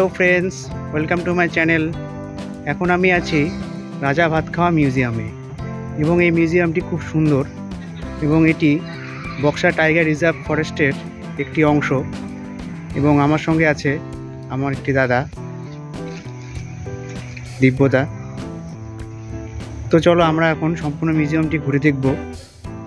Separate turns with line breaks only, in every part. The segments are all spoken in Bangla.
Hello friends, welcome to my channel. এখন আমি আছি রাজা ভাতখাওয়া মিউজিয়ামে এবং এই মিউজিয়ামটি খুব সুন্দর এবং এটি বক্সা টাইগার রিজার্ভ ফরেস্টের একটি অংশ এবং আমার সঙ্গে আছে আমার একটি দাদা, দিব্যদা। তো চলো আমরা এখন সম্পূর্ণ মিউজিয়ামটি ঘুরে দেখব।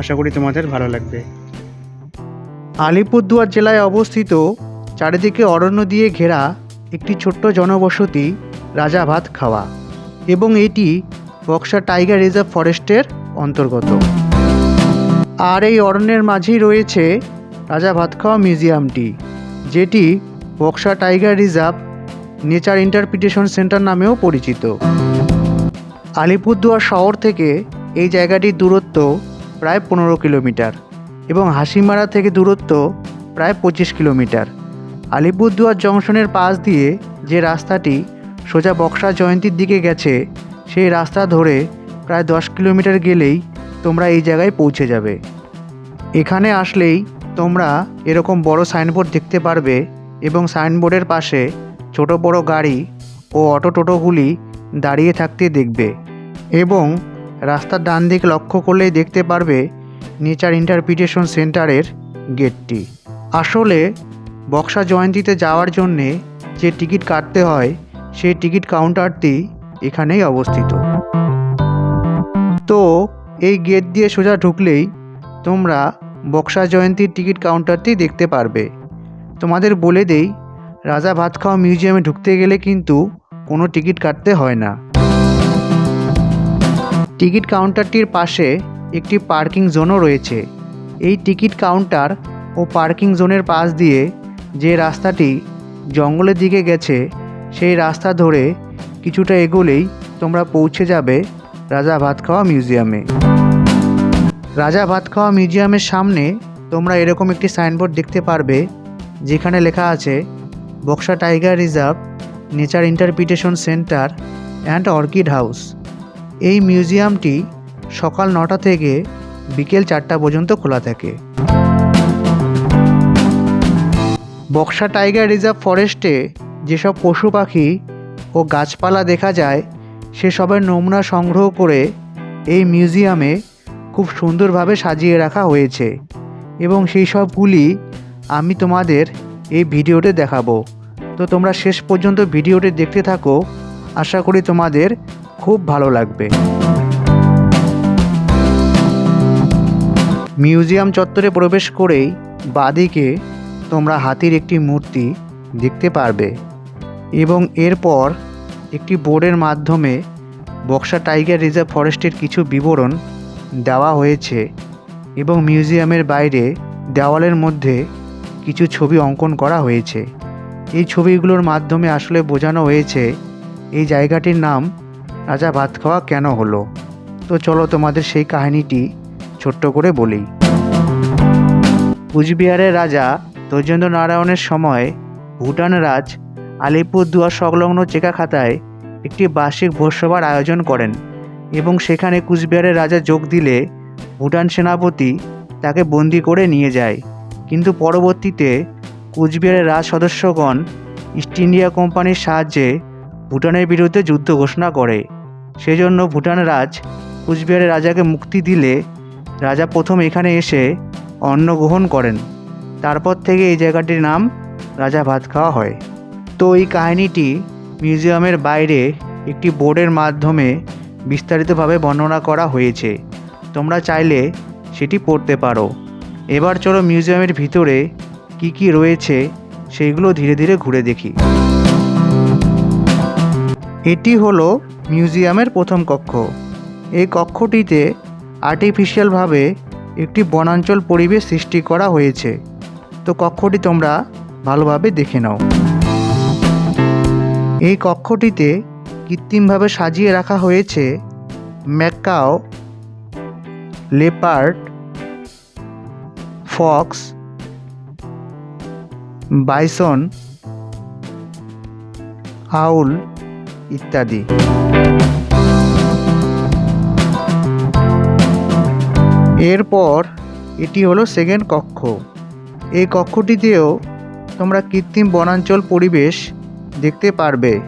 আশা করি তোমাদের ভালো লাগবে। আলিপুরদুয়ার জেলায় অবস্থিত চারিদিকে অরণ্য দিয়ে ঘেরা একটি ছোট্ট জনবসতি রাজা ভাত খাওয়া এবং এটি বক্সা টাইগার রিজার্ভ ফরেস্টের অন্তর্গত। আর এই অরণ্যের মাঝেই রয়েছে রাজা ভাত খাওয়া মিউজিয়ামটি, যেটি Buxa tiger reserve nature interpretation centre নামেও পরিচিত। আলিপুরদুয়ার শহর থেকে এই জায়গাটির দূরত্ব প্রায় পনেরো কিলোমিটার এবং হাসিমারা থেকে দূরত্ব প্রায় পঁচিশ কিলোমিটার। আলিপুরদুয়ার জংশনের পাশ দিয়ে যে রাস্তাটি সোজা বক্সা জয়ন্তীর দিকে গেছে, সেই রাস্তা ধরে প্রায় দশ কিলোমিটার গেলেই তোমরা এই জায়গায় পৌঁছে যাবে। এখানে আসলেই তোমরা এরকম বড় সাইনবোর্ড দেখতে পারবে এবং সাইনবোর্ডের পাশে ছোট বড় গাড়ি ও অটো টোটোগুলি দাঁড়িয়ে থাকতে দেখবে এবং রাস্তার ডান দিক লক্ষ্য করলেই দেখতে পারবে নেচার ইন্টারপ্রিটেশন সেন্টারের গেটটি। আসলে বক্সা জয়ন্তীতে যাওয়ার জন্যে যে টিকিট কাটতে হয়, সেই টিকিট কাউন্টারটি এখানেই অবস্থিত। তো, এই গেট দিয়ে সোজা ঢুকলেই তোমরা বক্সা জয়ন্তীর টিকিট কাউন্টারটি দেখতে পারবে। তোমাদের বলে দেই, রাজা ভাত খাওয়া মিউজিয়ামে ঢুকতে গেলে কিন্তু কোনো টিকিট কাটতে হয় না। টিকিট কাউন্টারটির পাশে একটি পার্কিং জোনও রয়েছে। এই টিকিট কাউন্টার ও পার্কিং জোনের পাশ দিয়ে যে রাস্তাটি জঙ্গলের দিকে গেছে, সেই রাস্তা ধরে কিছুটা এগোলেই তোমরা পৌঁছে যাবে রাজা ভাত খাওয়া মিউজিয়ামে। রাজা ভাত খাওয়া মিউজিয়ামের সামনে তোমরা এরকম একটি সাইনবোর্ড দেখতে পারবে, যেখানে লেখা আছে, Buxa tiger reserve, nature interpretation centre and orchid house. এই মিউজিয়ামটি সকাল নটা থেকে বিকেল চারটা পর্যন্ত খোলা থাকে। বক্সা টাইগার রিজার্ভ ফরেস্টে যেসব পশু পাখি ও গাছপালা দেখা যায়, সেসবের নমুনা সংগ্রহ করে এই মিউজিয়ামে খুব সুন্দরভাবে সাজিয়ে রাখা হয়েছে। এবং সেই সবগুলি আমি তোমাদের এই ভিডিওতে দেখাবো। তো তোমরা শেষ পর্যন্ত ভিডিওটি দেখতে থাকো। আশা করি তোমাদের খুব ভালো লাগবে। মিউজিয়াম চত্বরে প্রবেশ করেই বাদিকে তোমরা হাতির একটি মূর্তি দেখতে পারবে এবং এরপর একটি বোর্ডের মাধ্যমে বক্সা টাইগার রিজার্ভ ফরেস্টের কিছু বিবরণ দেওয়া হয়েছে এবং মিউজিয়ামের বাইরে দেওয়ালের মধ্যে কিছু ছবি অঙ্কন করা হয়েছে। এই ছবিগুলোর মাধ্যমে আসলে বোঝানো হয়েছে এই জায়গাটির নাম রাজা ভাত খাওয়া কেন হলো। তো চলো তোমাদের সেই কাহিনীটি ছোট্ট করে বলি। কুচবিহারের রাজা তৈজেন্দ্র নারায়ণের সময় ভুটান রাজ আলিপুরদুয়ার সংলগ্ন চেকাখাতায় একটি বার্ষিক ভোজসভার আয়োজন করেন এবং সেখানে কুচবিহারের রাজা যোগ দিলে ভুটান সেনাপতি তাকে বন্দি করে নিয়ে যায়। কিন্তু পরবর্তীতে কুচবিহারের রাজ সদস্যগণ ইস্ট ইন্ডিয়া কোম্পানির সাহায্যে ভুটানের বিরুদ্ধে যুদ্ধ ঘোষণা করে। সেজন্য ভুটান রাজ কুচবিহারের রাজাকে মুক্তি দিলে রাজা প্রথম এখানে এসে অন্ন গ্রহণ করেন। তারপর থেকে এই জায়গাটির নাম রাজা ভাত খাওয়া হয়। তো এই কাহিনীটি মিউজিয়ামের বাইরে একটি বোর্ডের মাধ্যমে বিস্তারিতভাবে বর্ণনা করা হয়েছে। তোমরা চাইলে সেটি পড়তে পারো। এবার চলো মিউজিয়ামের ভিতরে কি কি রয়েছে সেইগুলো ধীরে ধীরে ঘুরে দেখি। এটি হলো মিউজিয়ামের প্রথম কক্ষ। এই কক্ষটিতে আর্টিফিশিয়ালভাবে একটি বনাঞ্চল পরিবেশ সৃষ্টি করা হয়েছে। তো কক্ষটি তোমরা ভালোভাবে দেখে নাও। এই কক্ষটিতে কৃত্রিমভাবে সাজিয়ে রাখা হয়েছে macaw, leopard, fox, bison, owl ইত্যাদি। এরপর এটি হলো সেকেন্ড কক্ষ। এই কক্ষটিতেও তোমরা কৃত্রিম বনাঞ্চল পরিবেশ দেখতে পারবে।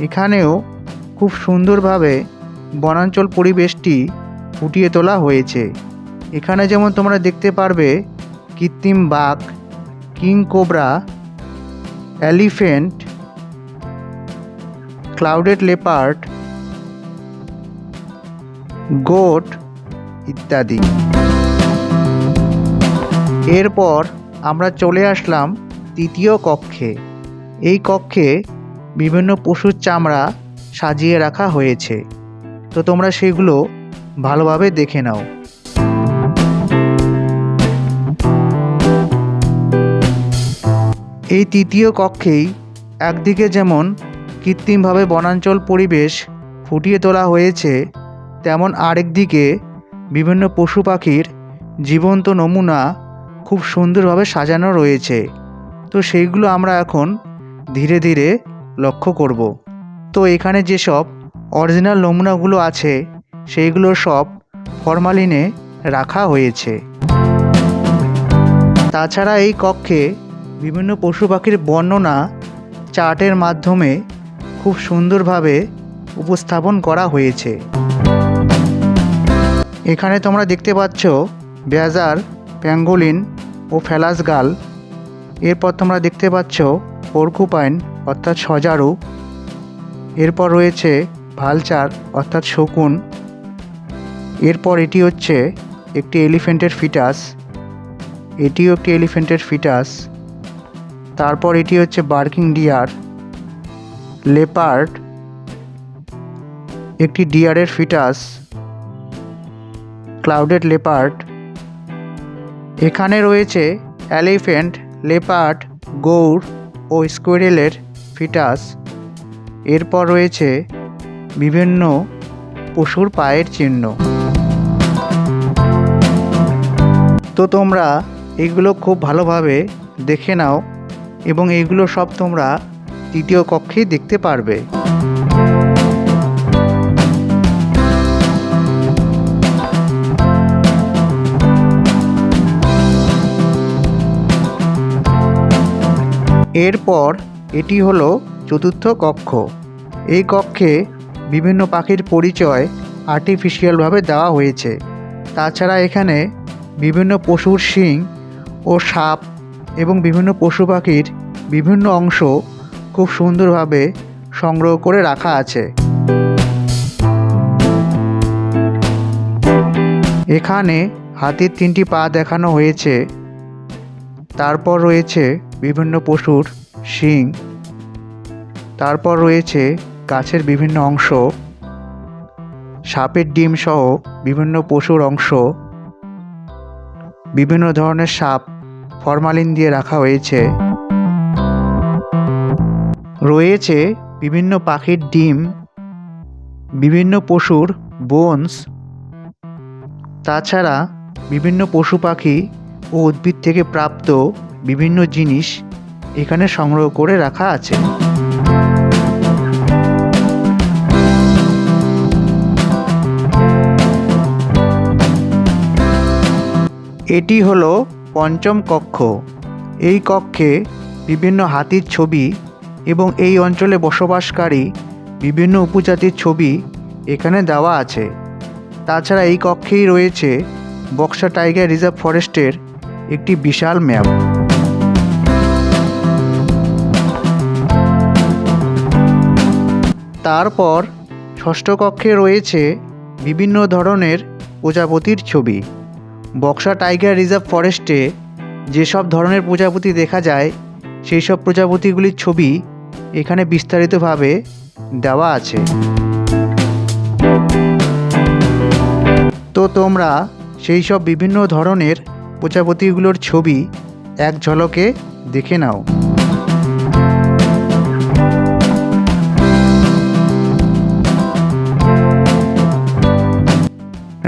এখানেও খুব সুন্দরভাবে বনাঞ্চল পরিবেশটি ফুটিয়ে তোলা হয়েছে। এখানে যেমন তোমরা দেখতে পারবে, কৃত্রিম বাঘ, king cobra elephant clouded leopard, goat ইত্যাদি। এরপর আমরা চলে আসলাম তৃতীয় কক্ষে। এই কক্ষে বিভিন্ন পশুর চামড়া সাজিয়ে রাখা হয়েছে। তো তোমরা সেগুলো ভালোভাবে দেখে নাও। এই তৃতীয় কক্ষেই একদিকে যেমন কৃত্রিমভাবে বনাঞ্চল পরিবেশ ফুটিয়ে তোলা হয়েছে, তেমন আরেক দিকে বিভিন্ন পশু পাখির জীবন্ত নমুনা খুব সুন্দরভাবে সাজানো রয়েছে। তো সেইগুলো আমরা এখন ধীরে ধীরে লক্ষ্য করব। তো এখানে যেসব অরিজিনাল নমুনাগুলো আছে, সেইগুলো সব ফরমালিনে রাখা হয়েছে। তাছাড়া এই কক্ষে বিভিন্ন পশু পাখির বর্ণনা চার্টের মাধ্যমে খুব সুন্দরভাবে উপস্থাপন করা হয়েছে। এখানে তোমরা দেখতে পাচ্ছ ব্যাজার, প্যাঙ্গোলিন ও ফেলাসগাল এরপর তোমরা দেখতে পাচ্ছ পরকুপাইন, অর্থাৎ সজারু। এরপর রয়েছে ভালচার, অর্থাৎ শকুন। এরপর এটি হচ্ছে একটি এলিফেন্টের ফিটাস। এটিও একটি এলিফেন্টের ফিটাস। তারপর এটি হচ্ছে বার্কিং ডিয়ার। লেপার্ড একটি ডিয়ারের ফিটাস। Clouded leopard. এখানে রয়েছে এলিফেন্ট লেপার্ড, গৌড় ও স্কোয়ারেলের ফিটাস। এরপর রয়েছে বিভিন্ন পশুর পায়ের চিহ্ন। তো তোমরা এগুলো খুব ভালোভাবে দেখে নাও এবং এইগুলো সব তোমরা তৃতীয় কক্ষেই দেখতে পারবে। এরপর এটি হলো চতুর্থ কক্ষ। এই কক্ষে বিভিন্ন পাখির পরিচয় আর্টিফিশিয়ালভাবে দেওয়া হয়েছে। তাছাড়া এখানে বিভিন্ন পশুর শিং ও সাপ এবং বিভিন্ন পশু পাখির বিভিন্ন অংশ খুব সুন্দরভাবে সংগ্রহ করে রাখা আছে। এখানে হাতির তিনটি পা দেখানো হয়েছে। তারপর রয়েছে বিভিন্ন পশুর শিং, তারপর রয়েছে গাছের বিভিন্ন অংশ, সাপের ডিম সহ বিভিন্ন পশুর অংশ, বিভিন্ন ধরনের সাপ ফরমালিন দিয়ে রাখা হয়েছে। রয়েছে বিভিন্ন পাখির ডিম, বিভিন্ন পশুর বোনস, তাছাড়া বিভিন্ন পশু পাখি ও উদ্ভিদ থেকে প্রাপ্ত বিভিন্ন জিনিস এখানে সংগ্রহ করে রাখা আছে। এটি হলো পঞ্চম কক্ষ। এই কক্ষে বিভিন্ন হাতির ছবি এবং এই অঞ্চলে বসবাসকারী বিভিন্ন উপজাতির ছবি এখানে দেওয়া আছে। তাছাড়া এই কক্ষেই রয়েছে বক্সা টাইগার রিজার্ভ ফরেস্টের একটি বিশাল ম্যাপ। তারপর ষষ্ঠ কক্ষে রয়েছে বিভিন্ন ধরনের প্রজাপতির ছবি। বক্সা টাইগার রিজার্ভ ফরেস্টে যেসব ধরনের প্রজাপতি দেখা যায় সেই সব প্রজাপতিগুলির ছবি এখানে বিস্তারিতভাবে দেওয়া আছে। তো তোমরা সেই সব বিভিন্ন ধরনের প্রজাপতিগুলোর ছবি এক ঝলকে দেখে নাও।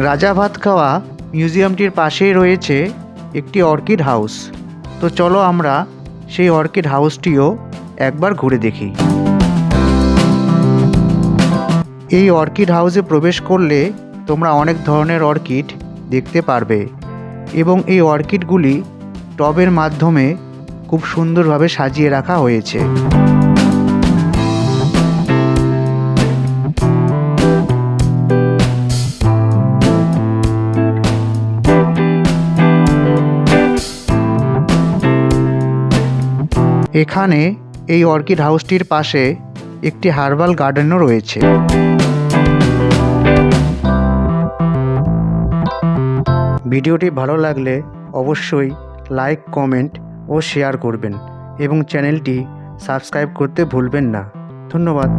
রাজা ভাত খাওয়া মিউজিয়ামটির পাশেই রয়েছে একটি অর্কিড হাউস। তো চলো আমরা সেই অর্কিড হাউসটিও একবার ঘুরে দেখি। এই অর্কিড হাউসে প্রবেশ করলে তোমরা অনেক ধরনের অর্কিড দেখতে পারবে এবং এই অর্কিডগুলি টবের মাধ্যমে খুব সুন্দরভাবে সাজিয়ে রাখা হয়েছে। এখানে এই অর্কিড হাউসটির পাশে একটি হার্বাল গার্ডেনও রয়েছে। ভিডিওটি ভালো লাগলে অবশ্যই লাইক, কমেন্ট ও শেয়ার করবেন এবং চ্যানেলটি সাবস্ক্রাইব করতে ভুলবেন না। ধন্যবাদ।